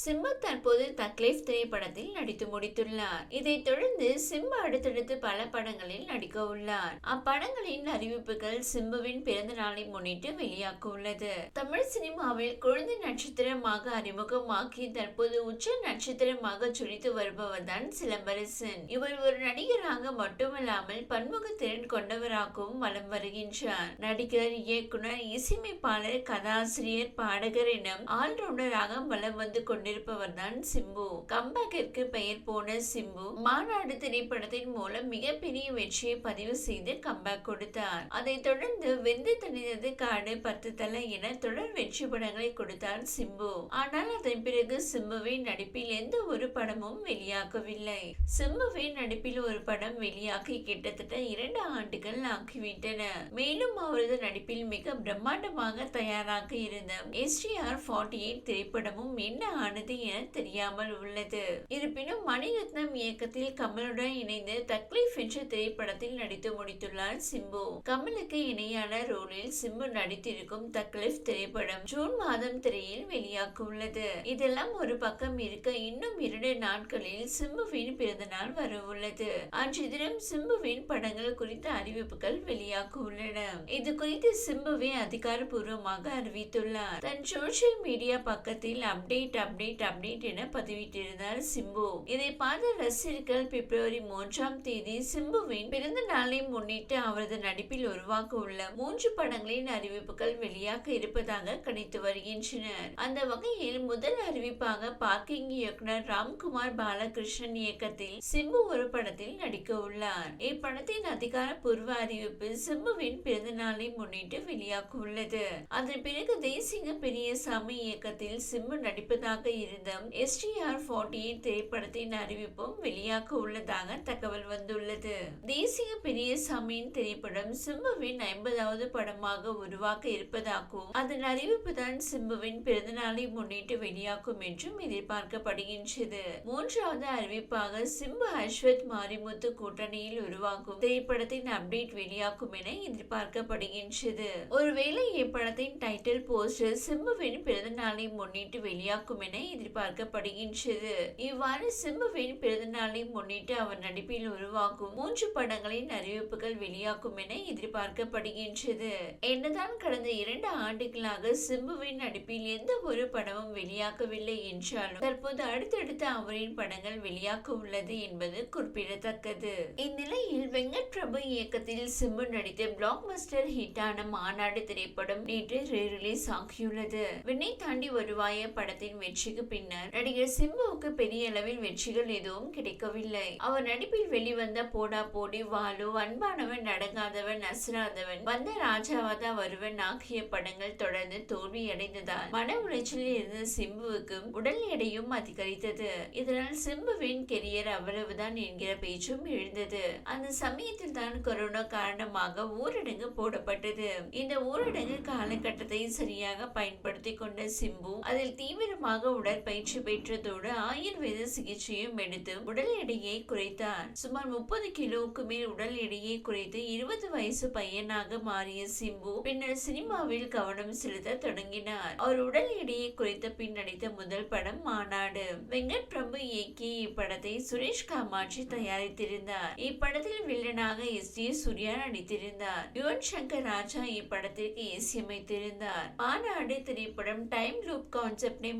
சிம்பு தற்போது தக்லீஃப் திரைப்படத்தில் நடித்து முடித்துள்ளார். இதைத் தொடர்ந்து சிம்பு அடுத்தடுத்து பல படங்களில் நடிக்க உள்ளார். அப்படங்களின் அறிவிப்புகள் சிம்புவின் பிறந்த நாளை முன்னிட்டு வெளியாக உள்ளது தமிழ் சினிமாவில் குழந்தை நட்சத்திரமாக அறிமுகமாக்கி தற்போது உச்ச நட்சத்திரமாக சுழித்து வருபவர் தான் சிலம்பரசன். இவர் ஒரு நடிகராக மட்டுமல்லாமல் பன்முக திறன் கொண்டவராகவும் வலம் வருகின்றார். நடிகர் இயக்குனர் இசையமைப்பாளர் கதாசிரியர் பாடகர் என ஆல்ரவுண்டராக வலம் வந்து கொண்டிருப்பவர் தான் சிம்பு. கம்பேக்கிற்கு பெயர் போன சிம்பு மாநாடு திரைப்படத்தின் மூலம் மிகப்பெரிய வெற்றியை பதிவு செய்து கம்பேக் கொடுத்தார். அதைத் தொடர்ந்து வெந்து தணிந்தது காடு பத்து தலை என தொடர் வெற்றி படங்களை கொடுத்தார் சிம்பு. ஆனால் அதன் பிறகு சிம்புவின் நடிப்பில் எந்த ஒரு படமும் வெளியாகவில்லை. சிம்புவின் நடிப்பில் ஒரு படம் வெளியாகி கிட்டத்தட்ட இரண்டு ஆண்டுகள் ஆகிவிட்டன. மேலும் அவரது நடிப்பில் மிக பிரம்மாண்டமாக தயாராக இருந்த எஸ்டிஆர் ஃபார்ட்டி எயிட் திரைப்படமும் என்ன ஆனது என தெரியாமல் உள்ளது. இருப்பினும் மணிரத்னம் இயக்கத்தில் கமலுடன் இணைந்து தக்லீஃப் என்ற திரைப்படத்தில் நடித்து முடித்துள்ளார் சிம்பு. கமலுக்கு இணையான ரோலில் சிம்பு நடித்திருக்கும் தக்லீஃப் திரைப்படம் ஜூன் மாதம் திரையில் வெளியாக உள்ளது இதெல்லாம் ஒரு பக்கம் இருக்க இன்னும் இரண்டு நாட்களில் சிம்புவின் பிறந்த நாள் வர உள்ளது அன்று தினம் சிம்புவின் படங்கள் குறித்த அறிவிப்புகள் வெளியாக உள்ளன இது குறித்து சிம்புவே அதிகாரப்பூர்வமாக அறிவித்துள்ளார். தன் சோசியல் மீடியா பக்கத்தில் அப்டேட் அப்டேட் அப்டேட் அப்டேட் என பதிவிட்டிருந்தார் சிம்பு. இதை பார்த்த ரசிகர்கள் பிப்ரவரி மூன்றாம் தேதி சிம்புவின் பிறந்த நாளை முன்னிட்டு அவரது நடிப்பில் உருவாக்க உள்ள மூன்று படங்களின் அறிவிப்புகள் வெளியாக இருப்பதாக கணித்து வருகின்றனர். அந்த வகையில் முதல் அறிவிப்பாக பார்க்கிங் இயக்குனர் ராம்குமார் பாலகிருஷ்ணன் இயக்கத்தில் சிம்பு ஒரு படத்தில் நடிக்க உள்ளார் இப்படத்தின் அதிகாரப்பூர்வ அறிவிப்பு சிம்புவின் பிறந்த நாளை முன்னிட்டு வெளியாக உள்ளது அதன் பிறகு தேசிங்க பெரியசாமி இயக்கத்தில் சிம்பு நடிப்பதாக இருந்த எஸ்டிஆர் ஃபார்ட்டி திரைப்படத்தின் அறிவிப்பும் வெளியாக உள்ளதாக தகவல் வந்துள்ளது. தேசிய பெரியசாமியின் திரைப்படம் சிம்புவின் ஐம்பதாவது படமாக உருவாக்க இருப்பதாகவும் அதன் அறிவிப்பு தான் சிம்புவின் பிறந்தநாளை முன்னிட்டு வெளியாகும் என்றும் எதிர்பார்க்கப்படுகின்றது. மூன்றாவது அறிவிப்பாக சிம்பு அஸ்வத் மாரிமுத்து கூட்டணியில் உருவாகும் திரைப்படத்தின் அப்டேட் வெளியாகும் என எதிர்பார்க்கப்படுகின்றது. ஒருவேளை இப்படத்தின் டைட்டில் போஸ்டர் சிம்புவின் பிறந்த நாளை முன்னிட்டு வெளியாகும் என எதிர்பார்க்கப்படுகின்றது. இவ்வாறு சிம்புவின் பிறந்தநாளை முன்னிட்டு அவர் நடிப்பில் உருவாக்கும் மூன்று படங்களின் அறிவிப்புகள் வெளியாகும் என எதிர்பார்க்கப்படுகின்றது. என்னதான் கடந்த இரண்டு ஆண்டுகளாக சிம்புவின் நடிப்பில் எந்த ஒரு படமும் வெளியாகவில்லை என்றாலும் தற்போது அடுத்தடுத்து அவரின் படங்கள் வெளியாக உள்ளது என்பது குறிப்பிடத்தக்கது. இந்நிலையில் வெங்கட் பிரபு இயக்கத்தில் சிம்பு நடித்த பிளாக் பஸ்டர் ஹிட்டான மாநாடு திரைப்படம் நேற்று ரீ ரிலீஸ் ஆகியுள்ளது. விண்ணை தாண்டி வருவாய படத்தின் வெற்றி வெற்றிக்கு பின்னர் நடிகர் சிம்புவுக்கு பெரிய அளவில் வெற்றிகள் எதுவும் கிடைக்கவில்லை. அவர் நடிப்பில் வெளிவந்த போடா போடி வாலு அன்பானவன் நடங்காதவன் அசராதவன் வந்த ராஜாவதா வருவன் ஆகிய படங்கள் தொடர்ந்து தோல்வியடைந்ததால் மன உளைச்சலில் இருந்த சிம்புவுக்கும் உடல் எடையும் அதிகரித்தது. இதனால் சிம்புவின் கெரியர் அவ்வளவுதான் என்கிற பேச்சும் எழுந்தது. அந்த சமயத்தில் தான் கொரோனா காரணமாக ஊரடங்கு போடப்பட்டது. இந்த ஊரடங்கு காலகட்டத்தை சரியாக பயன்படுத்தி கொண்ட சிம்பு அதில் தீவிரமாக உடற்பயிற்சி பெற்றதோடு ஆயுர்வேத சிகிச்சையும் எடுத்து உடல் எடையை குறைத்தார். சுமார் முப்பது கிலோவுக்கு மேல் உடல் எடையை குறைத்து இருபது வயசு பையனாக மாறிய சிம்பு பின்னர் சினிமாவில் கவனம் செலுத்த தொடங்கினார். அவர் உடல் எடையை குறைத்த பின் நடித்த முதல் படம் மாநாடு. வெங்கட் பிரபு இயக்கிய இப்படத்தை சுரேஷ் காமாட்சி தயாரித்திருந்தார். இப்படத்தில் வில்லனாக எஸ் ஜே சூர்யா நடித்திருந்தார். யுவன் சங்கர் ராஜா இப்படத்திற்கு இசையமைத்திருந்தார் மாநாடு திரைப்படம் டைம் லூப் கான்செப்டை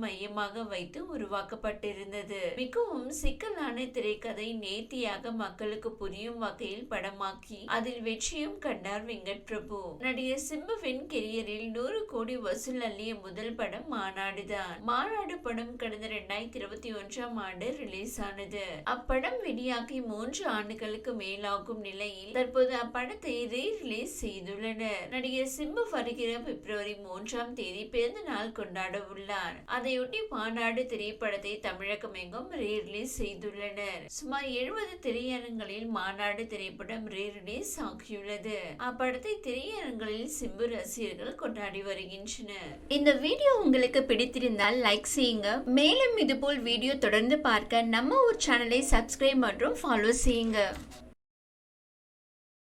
மையமாக வைத்து உருவாக்கப்பட்டிருந்தது. மிகவும் சிக்கலான திரைக்கதை நேர்த்தியாக மக்களுக்கு புரியும் வகையில் படமாக்கி அதில் வெற்றியும் கண்டார் வெங்கட் பிரபு நடிகர் சிம்புவின் கெரியரில் நூறு கோடி வசூல் அள்ளிய முதல் படம் மாநாடுதான். மாநாடு படம் கடந்த இரண்டாயிரத்தி இருபத்தி ஒன்றாம் ஆண்டு ரிலீஸ் ஆனது அப்படம் வெளியாகி மூன்று ஆண்டுகளுக்கு மேலாகும் நிலையில் தற்போது அப்படத்தை ரீ ரிலீஸ் செய்துள்ளனர். நடிகர் சிம்பு வருகிற பிப்ரவரி மூன்றாம் தேதி பிறந்த நாள் கொண்டாட உள்ளார் அதையொட்டி மாநாடு திரைப்படத்தை தமிழகம் எங்கும் ரீ ரிலீஸ் செய்துள்ளனர். சுமார் எழுபது திரையரங்களில் மாநாடு திரைப்படம் ரீ ரிலீஸ் ஆகியுள்ளது. அப்படத்தை திரையரங்களில் சிம்பு ரசிகர்கள் கொண்டாடி வருகின்றனர். இந்த வீடியோ உங்களுக்கு பிடித்திருந்தால் லைக் செய்யுங்க. மேலும் இதுபோல் வீடியோ தொடர்ந்து பார்க்க நம்ம ஒரு சேனலை சப்ஸ்கிரைப் மற்றும் ஃபாலோ செய்யுங்க.